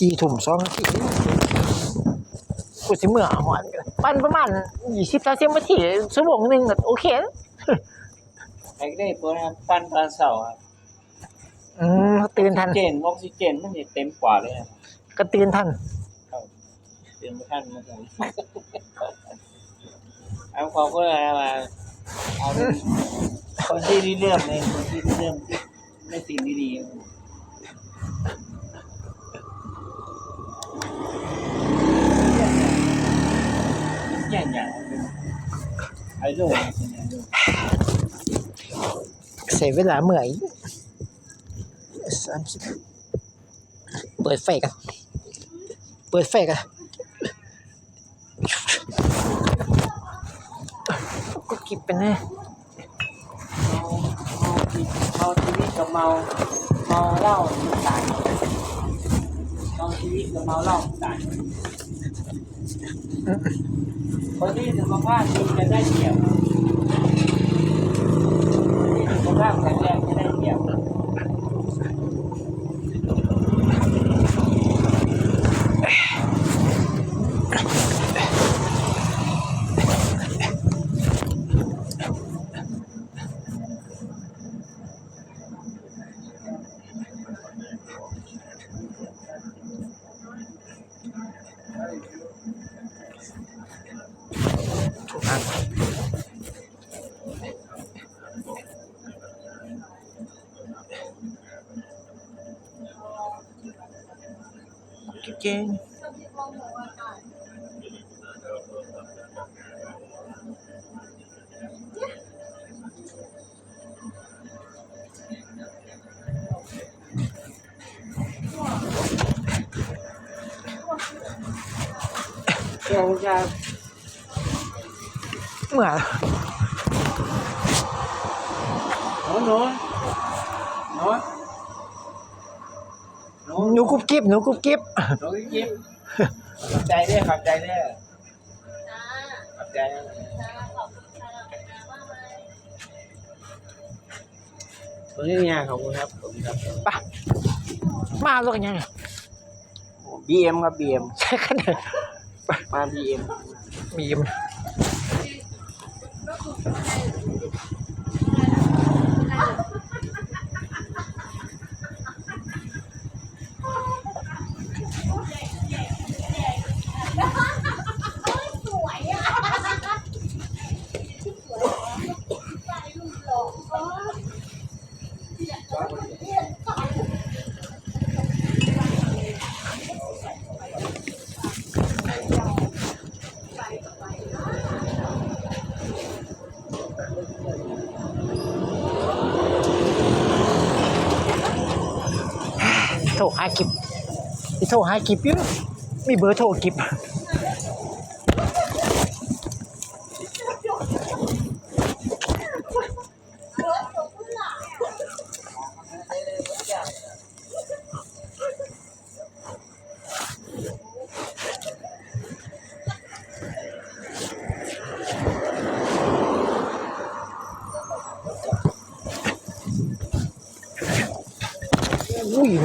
สี่ถุ่มสองนาทีกูสิเมื่อหอนกันปั้นประมาณยี่สิบสามสิบนาทีชั่วโมงหนึ่งก็โอเคแล้วไอ้ได้ตัวนะครับปั้นตอนเสาร์ครับอืมตื่นทันเจนออกซิเจนมันจะเต็มกว่าเลยครับก็ตื่นทันเต็มไม่ทันมาผมเอาเขาก็เลยมาเอาเป็นคนที่ริเริ่มเลยคนที่ริเริ่มในสิ่งดีๆอย่างอย่างไอ้โลกเสียเวลาเมื่อยสามสิบเปิดไฟกัน เปิดไฟกันก็กิบไปแน่เมาชีวิตกับเมาเมาเหล้าตางเมาชีวิตกับเมาเหล้าตาง คนที่สุขภาพดีจะได้เปรียบคนที่สุขภาพแข็งแรงจะได้เปรียบ ถูกอัน เก่งๆเดี๋ยวจะเมื่อ หนูหนูหนูหนูหนูกุ๊บกิ๊บหนูกุ๊บกิ๊บหนูยิ้มขอบใจเด้อขอบใจเด้อขอบใจตัวนี้เนี่ยขอบคุณครับขอบคุณครับปะมาแล้วกันยังไง BM ครับ BM ใช่กันเอะมา BM มีม โทรหากิบที่โทรหากิบอยู่มีเบอร์โทรกิบ 无语